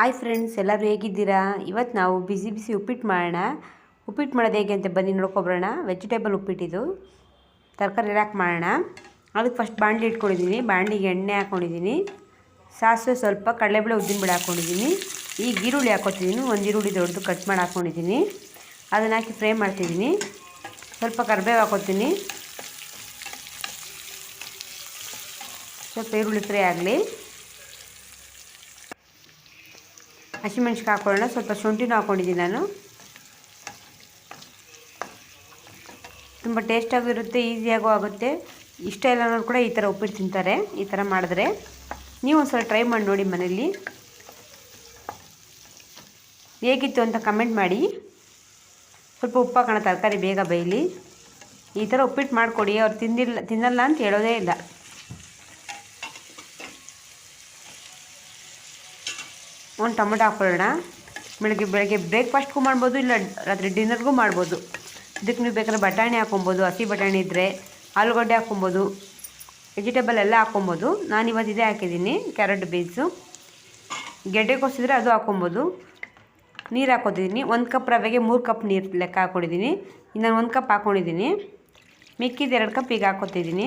Hi friends ಎಲ್ಲರೂ ಹೇಗಿದ್ದೀರಾ? ಇವತ್ತು ನಾವು ಬಿಸಿ ಬಿಸಿ ಉಪ್ಪಿಟ್ಟು ಮಾಡೋಣ. ಉಪ್ಪಿಟ್ಟು ಮಾಡೋದು ಹೇಗೆ ಅಂತ ಬನ್ನಿ, ನೋಡ್ಕೊಬರೋಣ. ವೆಜಿಟೇಬಲ್ ಉಪ್ಪಿಟ್ಟಿದು ತರಕಾರಿ ಹಾಕಿ ಮಾಡೋಣ. ಅದಕ್ಕೆ ಫಸ್ಟ್ ಬಾಣಲಿ ಇಟ್ಕೊಂಡಿದ್ದೀನಿ. ಬಾಣಲಿಗೆ ಎಣ್ಣೆ ಹಾಕ್ಕೊಂಡಿದ್ದೀನಿ ಸಾಸಿವೆ ಸ್ವಲ್ಪ, ಕಡಲೆಬೇಳೆ ಉದ್ದಿನಬೇಳೆ ಹಾಕ್ಕೊಂಡಿದ್ದೀನಿ ಈಗ ಈರುಳ್ಳಿ ಹಾಕ್ಕೊತಿದ್ದೀನಿ ಒಂದು ಈರುಳ್ಳಿ ದೊಡ್ಡದು ಕಟ್ ಮಾಡಿ ಹಾಕ್ಕೊಂಡಿದ್ದೀನಿ ಅದನ್ನು ಹಾಕಿ ಫ್ರೈ ಮಾಡ್ತಿದ್ದೀನಿ. ಸ್ವಲ್ಪ ಕರಿಬೇವು ಹಾಕ್ಕೊತೀನಿ ಸ್ವಲ್ಪ ಈರುಳ್ಳಿ ಫ್ರೈ ಆಗಲಿ. ಹಸಿಮೆಣ್ಸಿಗೆ ಹಾಕೊಳ್ಳೋಣ. ಸ್ವಲ್ಪ ಶುಂಠಿನೂ ಹಾಕ್ಕೊಂಡಿದ್ದೀನಿ ನಾನು. ತುಂಬ ಟೇಸ್ಟಾಗೂ ಇರುತ್ತೆ ಈಸಿಯಾಗೂ ಆಗುತ್ತೆ. ಇಷ್ಟ ಇಲ್ಲ ಕೂಡ ಈ ಥರ ಉಪ್ಪಿಟ್ಟು ತಿಂತಾರೆ, ಈ ಥರ ಮಾಡಿದ್ರೆ. ನೀವು ಒಂದು ಸಲ ಟ್ರೈ ಮಾಡಿ ನೋಡಿ ಮನೇಲಿ ಹೇಗಿತ್ತು ಅಂತ ಕಮೆಂಟ್ ಮಾಡಿ. ಸ್ವಲ್ಪ ಉಪ್ಪು ಹಾಕೋಣ, ತರಕಾರಿ ಬೇಗ ಬೇಯಲಿ. ಈ ಥರ ಉಪ್ಪಿಟ್ಟು ಮಾಡಿಕೊಡಿ, ಅವ್ರು ತಿಂದಿಲ್ಲ, ತಿನ್ನಲ್ಲ ಅಂತ ಹೇಳೋದೇ ಇಲ್ಲ. ಒಂದು ಟೊಮೆಟೊ ಹಾಕ್ಕೊಳ್ಳೋಣ. ಬೆಳಗ್ಗೆ ಬೆಳಗ್ಗೆ ಬ್ರೇಕ್ಫಾಸ್ಟ್ಗೂ ಮಾಡ್ಬೋದು, ಇಲ್ಲ ರಾತ್ರಿ ಡಿನ್ನರ್ಗೂ ಮಾಡ್ಬೋದು. ಇದಕ್ಕೆ ನೀವು ಬೇಕಾದ್ರೆ ಬಟಾಣಿ ಹಾಕೊಬೋದು ಹಸಿ ಬಟಾಣಿ ಇದ್ದರೆ ಆಲೂಗಡ್ಡೆ ಹಾಕೊಬೋದು ವೆಜಿಟೇಬಲ್ ಎಲ್ಲ ಹಾಕೊಬೋದು ನಾನು ಇವತ್ತು ಇದೇ ಹಾಕಿದ್ದೀನಿ ಕ್ಯಾರೆಟ್ ಬೀನ್ಸು ಗೆಡ್ಡೆ ಕೊಸಿದ್ರೆ ಅದು ಹಾಕೊಬೋದು ನೀರು ಹಾಕೋತಿದ್ದೀನಿ ಒಂದು ಕಪ್ ರವೆಗೆ ಮೂರು ಕಪ್ ನೀರು ಲೆಕ್ಕ ಹಾಕೊಂಡಿದ್ದೀನಿ ಇನ್ನೊಂದು ಒಂದು ಕಪ್ ಹಾಕ್ಕೊಂಡಿದ್ದೀನಿ. ಮಿಕ್ಕಿದ ಎರಡು ಕಪ್ ಈಗ ಹಾಕೋತಿದ್ದೀನಿ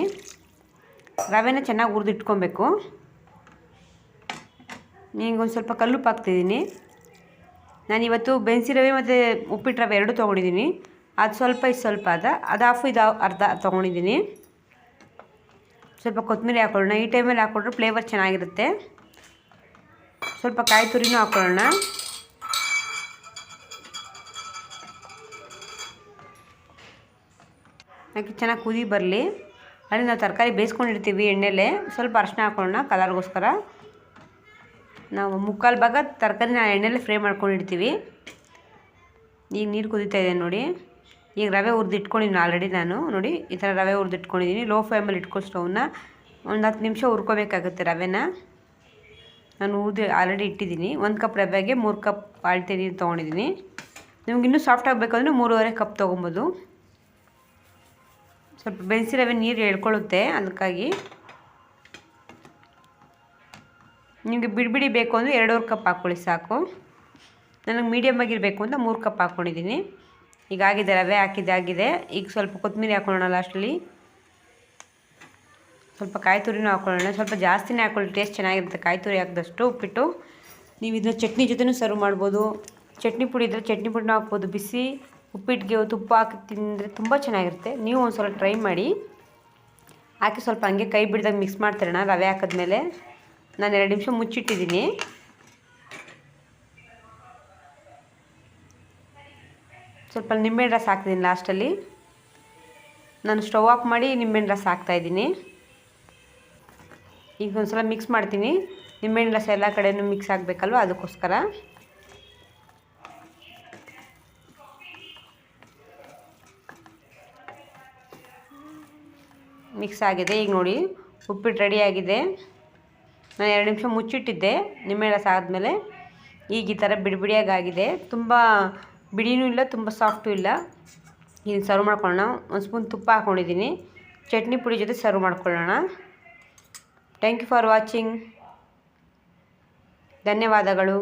ರವೆನ ಚೆನ್ನಾಗಿ ಹುರಿದಿಟ್ಕೊಬೇಕು. ಒಂದು ಸ್ವಲ್ಪ ಕಲ್ಲುಪ್ಪು ಹಾಕ್ತಿದ್ದೀನಿ ನಾನಿವತ್ತು ಬೆನ್ಸಿ ರವೆ ಮತ್ತು ಉಪ್ಪಿಟ್ಟು ರವೆ ಎರಡು ತೊಗೊಂಡಿದ್ದೀನಿ. ಅದು ಸ್ವಲ್ಪ ಇದು ಸ್ವಲ್ಪ ಅದ. ಅದು ಹಾಫು ಇದು ಅರ್ಧ ತೊಗೊಂಡಿದ್ದೀನಿ. ಸ್ವಲ್ಪ ಕೊತ್ತಂಬರಿ ಹಾಕೊಳ್ಳೋಣ. ಈ ಟೈಮಲ್ಲಿ ಹಾಕ್ಕೊಂಡ್ರೆ ಫ್ಲೇವರ್ ಚೆನ್ನಾಗಿರುತ್ತೆ. ಸ್ವಲ್ಪ ಕಾಯಿ ತುರಿನೂ ಹಾಕ್ಕೊಳ್ಳೋಣ ಹಾಕಿ ಚೆನ್ನಾಗಿ ಕುದಿ ಬರಲಿ. ಅಲ್ಲಿ ನಾವು ತರಕಾರಿ ಬೇಯಿಸ್ಕೊಂಡಿರ್ತೀವಿ ಎಣ್ಣೆಲೆ. ಸ್ವಲ್ಪ ಅರಶಿನ ಹಾಕೊಳ್ಳೋಣ ಕಲರ್ಗೋಸ್ಕರ ನಾವು ಮುಕ್ಕಾಲು ಭಾಗ ತರಕಾರಿನ ಎಣ್ಣೆಲೆ ಫ್ರೈ ಮಾಡ್ಕೊಂಡಿರ್ತೀವಿ. ಈಗ ನೀರು ಕುದೀತಾ ಇದೆ ನೋಡಿ. ಈಗ ರವೆ ಹುರಿದಿಟ್ಕೊಂಡಿದ್ದೀನಿ ಆಲ್ರೆಡಿ ನಾನು. ನೋಡಿ, ಈ ಥರ ರವೆ ಹುರಿದಿಟ್ಕೊಂಡಿದ್ದೀನಿ ಲೋ ಫ್ಲೇಮಲ್ಲಿ ಇಟ್ಕೊಂಡು ಸ್ಟೌವ್ನ ಒಂದು ಹತ್ತು ನಿಮಿಷ ಹುರ್ಕೋಬೇಕಾಗುತ್ತೆ ರವೆನ. ನಾನು ಹುರಿದು ಆಲ್ರೆಡಿ ಇಟ್ಟಿದ್ದೀನಿ ಒಂದು ಕಪ್ ರವೆಗೆ ಮೂರು ಕಪ್ ಬಾಳ್ತೆ ನೀರು ತೊಗೊಂಡಿದ್ದೀನಿ ನಿಮ್ಗೆ ಇನ್ನೂ ಸಾಫ್ಟ್ ಆಗಬೇಕಂದ್ರೆ ಮೂರುವರೆ ಕಪ್ ತೊಗೊಬೋದು. ಸ್ವಲ್ಪ ಬೆನ್ಸಿ ರವೆ ನೀರು ಎಳ್ಕೊಳ್ಳುತ್ತೆ ಅದಕ್ಕಾಗಿ ನಿಮಗೆ ಬಿಡಿಬಿಡಿ ಬೇಕು ಅಂದರೆ ಎರಡೂವರೆ ಕಪ್ ಹಾಕ್ಕೊಳ್ಳಿ ಸಾಕು. ನನಗೆ ಮೀಡಿಯಮ್ ಆಗಿರಬೇಕು ಅಂತ ಮೂರು ಕಪ್ ಹಾಕ್ಕೊಂಡಿದ್ದೀನಿ ಈಗ ಆಗಿದೆ ರವೆ ಹಾಕಿದ್ದಾಗಿದೆ ಈಗ ಸ್ವಲ್ಪ ಕೊತ್ತಂಬರಿ ಹಾಕೊಳ್ಳೋಣ ಲಾಸ್ಟಲ್ಲಿ ಸ್ವಲ್ಪ ಕಾಯಿ ತುರಿನೂ ಹಾಕ್ಕೊಳ್ಳೋಣ ಸ್ವಲ್ಪ ಜಾಸ್ತಿನೇ ಹಾಕ್ಕೊಳ್ಳಿ ಟೇಸ್ಟ್ ಚೆನ್ನಾಗಿರುತ್ತೆ. ಕಾಯಿ ತುರಿ ಹಾಕಿದಷ್ಟು ಉಪ್ಪಿಟ್ಟು. ನೀವು ಇದನ್ನ ಚಟ್ನಿ ಜೊತೆನೂ ಸರ್ವ್ ಮಾಡ್ಬೋದು. ಚಟ್ನಿ ಪುಡಿ ಇದ್ದರೆ ಚಟ್ನಿ ಪುಡಿನೂ ಹಾಕ್ಬೋದು. ಬಿಸಿ ಉಪ್ಪಿಟ್ಟಿಗೆ ತುಪ್ಪ ಹಾಕಿ ತಿಂದರೆ ತುಂಬ ಚೆನ್ನಾಗಿರುತ್ತೆ. ನೀವು ಒಂದು ಸ್ವಲ್ಪ ಟ್ರೈ ಮಾಡಿ. ಹಾಕಿ ಸ್ವಲ್ಪ ಹಂಗೆ ಕೈ ಬಿಡ್ದಾಗ ಮಿಕ್ಸ್ ಮಾಡ್ತಿರೋಣ. ರವೆ ಹಾಕಿದ್ಮೇಲೆ. ನಾನು ಎರಡು ನಿಮಿಷ ಮುಚ್ಚಿಟ್ಟಿದ್ದೀನಿ. ಸ್ವಲ್ಪ ನಿಂಬೆಹಣ್ಣು ರಸ ಹಾಕ್ತೀನಿ ಲಾಸ್ಟಲ್ಲಿ ನಾನು ಸ್ಟವ್ ಆಫ್ ಮಾಡಿ ನಿಂಬೆಹಣ್ಣು ರಸ ಹಾಕ್ತಾಯಿದ್ದೀನಿ ಈಗ ಒಂದು ಸಲ ಮಿಕ್ಸ್ ಮಾಡ್ತೀನಿ. ನಿಂಬೆಹಣ್ಣು ರಸ ಎಲ್ಲ ಕಡೆಯೂ ಮಿಕ್ಸ್ ಆಗಬೇಕಲ್ವ ಅದಕ್ಕೋಸ್ಕರ. ಮಿಕ್ಸ್ ಆಗಿದೆ, ಈಗ ನೋಡಿ ಉಪ್ಪಿಟ್ಟು ರೆಡಿಯಾಗಿದೆ ನಾನು ಎರಡು ನಿಮಿಷ ಮುಚ್ಚಿಟ್ಟಿದ್ದೆ ನಿಂಬೆ ರಸ ಆದಮೇಲೆ ಈಗ ಈ ಥರ ಬಿಡಿ ಬಿಡಿಯಾಗಾಗಿದೆ. ತುಂಬ ಬಿಡಿನೂ ಇಲ್ಲ, ತುಂಬ ಸಾಫ್ಟು ಇಲ್ಲ. ಇದು ಸರ್ವ್ ಮಾಡ್ಕೊಳ್ಳೋಣ. ಒಂದು ಸ್ಪೂನ್ ತುಪ್ಪ ಹಾಕ್ಕೊಂಡಿದ್ದೀನಿ ಚಟ್ನಿ ಪುಡಿ ಜೊತೆ ಸರ್ವ್ ಮಾಡ್ಕೊಳ್ಳೋಣ. ಥ್ಯಾಂಕ್ ಯು ಫಾರ್ ವಾಚಿಂಗ್ ಧನ್ಯವಾದಗಳು.